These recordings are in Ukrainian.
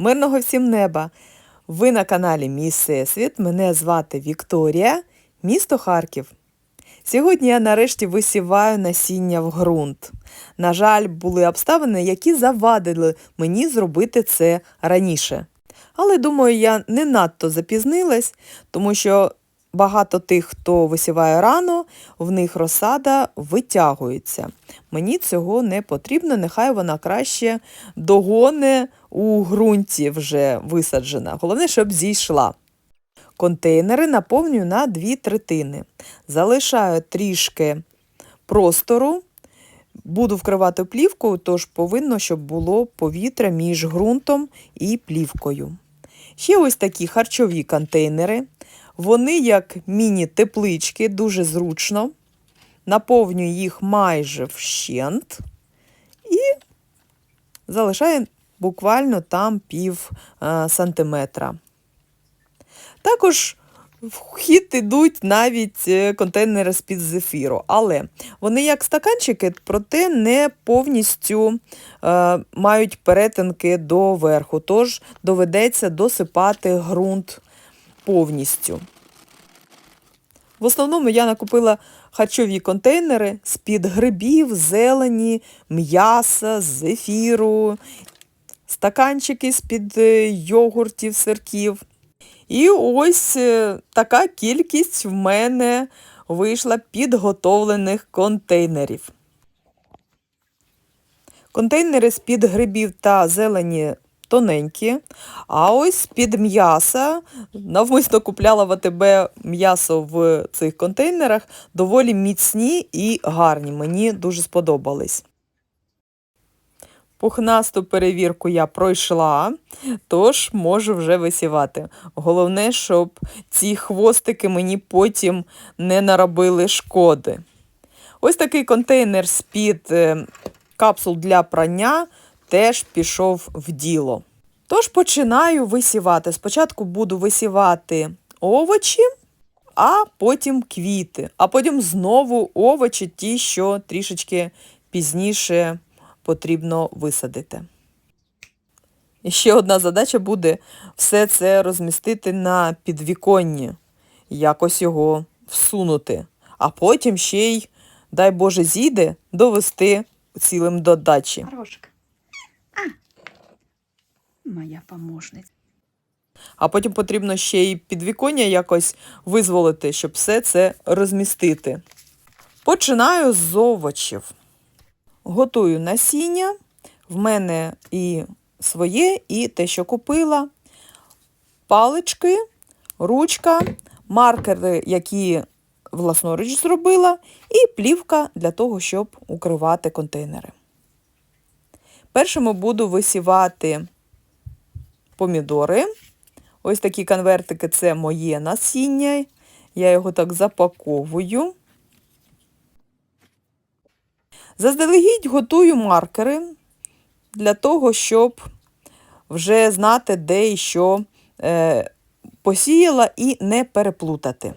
Мирного всім неба! Ви на каналі Мій Всесвіт. Мене звати Вікторія, місто Харків. Сьогодні я нарешті висіваю насіння в ґрунт. На жаль, були обставини, які завадили мені зробити це раніше. Але думаю, я не надто запізнилась, тому що багато тих, хто висіває рано, в них розсада витягується. Мені цього не потрібно, нехай вона краще догоне у ґрунті вже висаджена. Головне, щоб зійшла. Контейнери наповнюю на дві третини. Залишаю трішки простору, буду вкривати плівкою, тож повинно, щоб було повітря між ґрунтом і плівкою. Ще ось такі харчові контейнери. Вони як міні-теплички, дуже зручно. Наповнюю їх майже вщент і залишаю буквально там пів е, сантиметра. Також в хід ідуть навіть е, контейнери з-під зефіру, але вони як стаканчики, проте не повністю е, мають перетинки до верху, тож доведеться досипати ґрунт повністю. В основному я накупила харчові контейнери з-під грибів, зелені, м'яса, зефіру, стаканчики з-під е, йогуртів, сирків. І ось е, така кількість в мене вийшла підготовлених контейнерів. Контейнери з-під грибів та зелені тоненькі, а ось під м'яса, навмисно купляла в АТБ м'ясо в цих контейнерах, доволі міцні і гарні. Мені дуже сподобались. Пухнасту перевірку я пройшла, тож можу вже висівати. Головне, щоб ці хвостики мені потім не наробили шкоди. Ось такий контейнер з-під е, капсул для прання теж пішов в діло. Тож починаю висівати. Спочатку буду висівати овочі, а потім квіти, а потім знову овочі, ті, що трішечки пізніше потрібно висадити. І ще одна задача буде все це розмістити на підвіконні, якось його всунути, а потім ще й, дай Боже, зійде довести цілим до дачі. Горошек. Моя помощниця. А потім потрібно ще й підвіконня якось визволити, щоб все це розмістити. Починаю з овочів. Готую насіння. В мене і своє, і те, що купила. Палички, ручка, маркери, які власноруч зробила, і плівка для того, щоб укривати контейнери. Першому буду висівати помідори. Ось такі конвертики це моє насіння. Я його так запаковую. Заздалегідь готую маркери для того, щоб вже знати, де і що е, посіяла і не переплутати.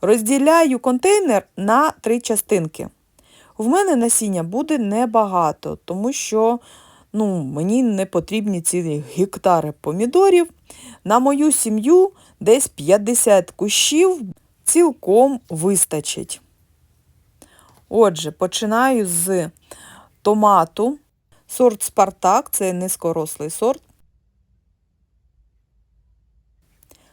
Розділяю контейнер на три частинки. В мене насіння буде небагато, тому що ну, мені не потрібні цілі гектари помідорів. На мою сім'ю десь 50 кущів цілком вистачить. Отже, починаю з томату. Сорт Спартак, це низькорослий сорт.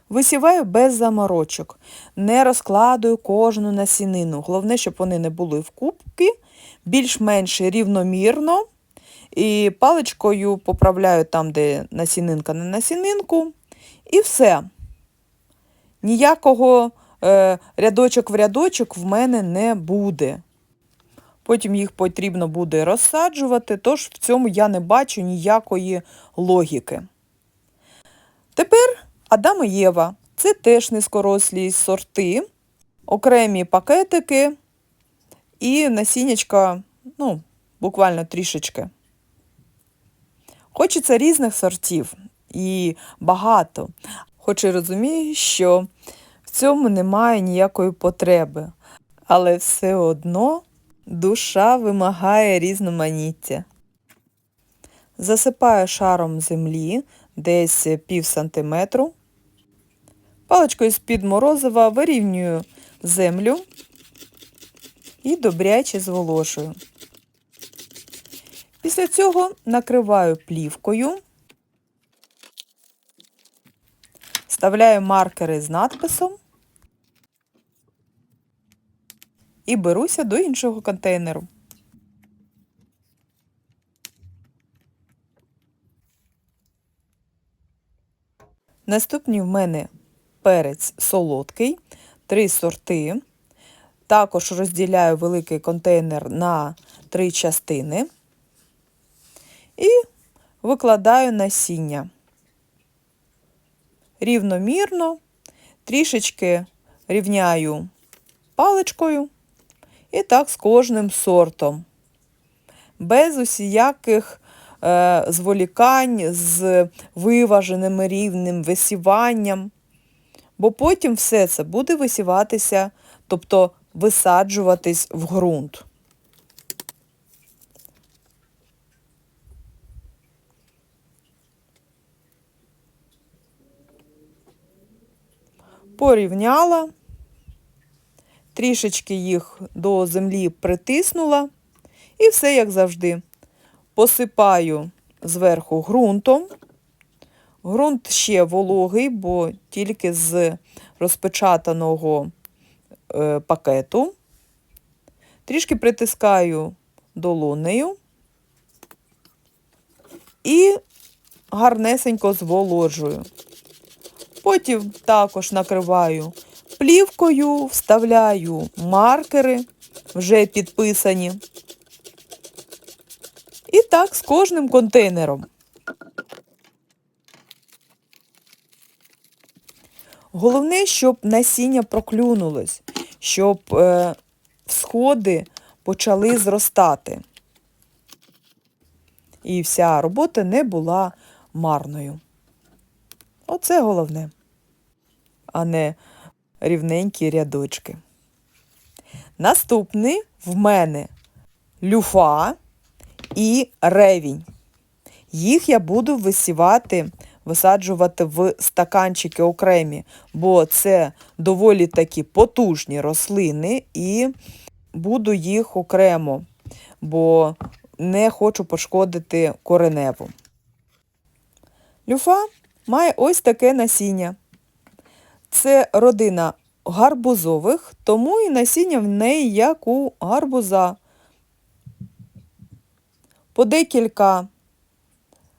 Висіваю без заморочок. Не розкладую кожну насінину. Головне, щоб вони не були в кубки, більш-менш рівномірно. І паличкою поправляю там, де насінинка на насінинку. І все. Ніякого е, рядочок в рядочок в мене не буде. Потім їх потрібно буде розсаджувати, тож в цьому я не бачу ніякої логіки. Тепер Адам і Єва. Це теж низькорослі сорти, окремі пакетики і насіннячка, ну, буквально трішечки. Хочеться різних сортів і багато, хоч і розумію, що в цьому немає ніякої потреби, але все одно душа вимагає різноманіття. Засипаю шаром землі десь пів сантиметру. Паличкою з-під морозива вирівнюю землю і добряче зволожую. Після цього накриваю плівкою, вставляю маркери з надписом і беруся до іншого контейнеру. Наступні в мене перець солодкий, три сорти. Також розділяю великий контейнер на три частини і викладаю насіння. Рівномірно, трішечки рівняю паличкою і так з кожним сортом. Без усіяких е, зволікань, з виваженим рівнем висіванням. Бо потім все це буде висіватися, тобто висаджуватись в ґрунт. Порівняла, трішечки їх до землі притиснула, і все як завжди. Посипаю зверху ґрунтом. Ґрунт ще вологий, бо тільки з розпечатаного е, пакету. Трішки притискаю долонею і гарнесенько зволожую. Потім також накриваю плівкою, вставляю маркери, вже підписані. І так з кожним контейнером. Головне, щоб насіння проклюнулось, щоб е, всходи почали зростати. І вся робота не була марною. Оце головне, а не рівненькі рядочки. Наступний в мене люфа і ревінь. Їх я буду висівати, висаджувати в стаканчики окремі, бо це доволі такі потужні рослини, і буду їх окремо, бо не хочу пошкодити кореневу. Люфа має ось таке насіння. Це родина гарбузових, тому і насіння в неї як у гарбуза. По декілька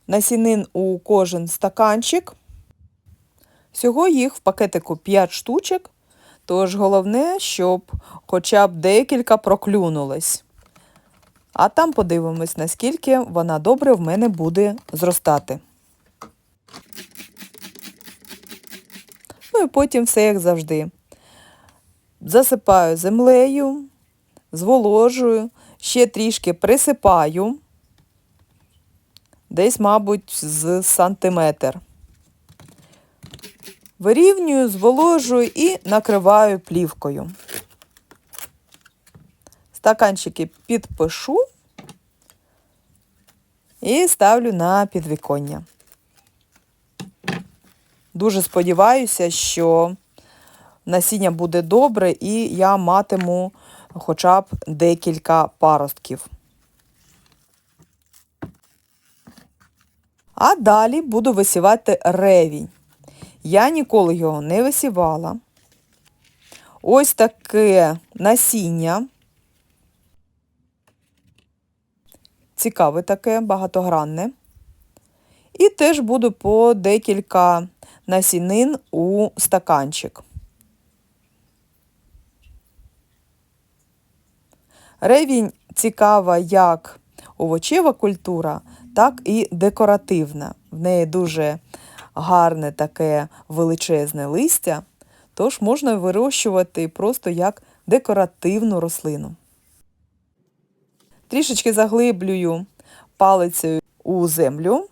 насінин у кожен стаканчик. Всього їх в пакетику 5 штучок, тож головне, щоб хоча б декілька проклюнулось. А там подивимось, наскільки вона добре в мене буде зростати. Ну і потім все як завжди. Засипаю землею, зволожую, ще трішки присипаю, десь, мабуть, з сантиметр. Вирівнюю, зволожую і накриваю плівкою. Стаканчики підпишу і ставлю на підвіконня. Дуже сподіваюся, що насіння буде добре і я матиму хоча б декілька паростків. А далі буду висівати ревінь. Я ніколи його не висівала. Ось таке насіння. Цікаве таке, багатогранне. І теж буду по декілька насінин у стаканчик. Ревінь цікава як овочева культура, так і декоративна. В неї дуже гарне таке величезне листя, тож можна вирощувати просто як декоративну рослину. Трішечки заглиблюю палицею у землю.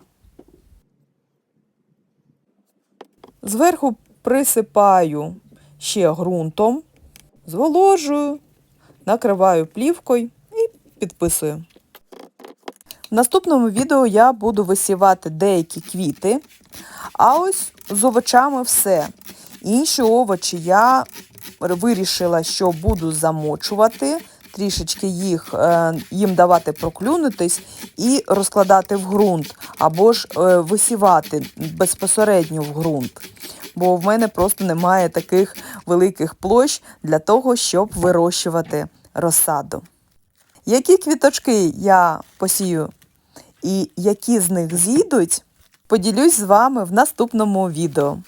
Зверху присипаю ще ґрунтом, зволожую, накриваю плівкою і підписую. В наступному відео я буду висівати деякі квіти, а ось з овочами все. Інші овочі я вирішила, що буду замочувати, трішечки їх е, їм давати проклюнутись і розкладати в ґрунт, або ж е, висівати безпосередньо в ґрунт. Бо в мене просто немає таких великих площ для того, щоб вирощувати розсаду. Які квіточки я посію і які з них зійдуть, поділюсь з вами в наступному відео.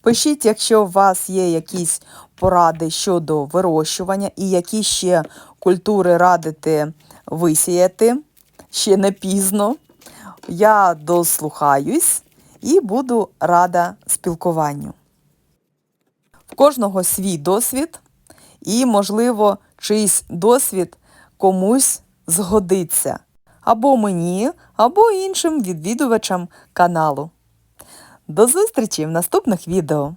Пишіть, якщо у вас є якісь поради щодо вирощування і які ще культури радите висіяти, ще не пізно. Я дослухаюсь і буду рада спілкуванню. В кожного свій досвід, і, можливо, чийсь досвід комусь згодиться. Або мені, або іншим відвідувачам каналу. До зустрічі в наступних відео!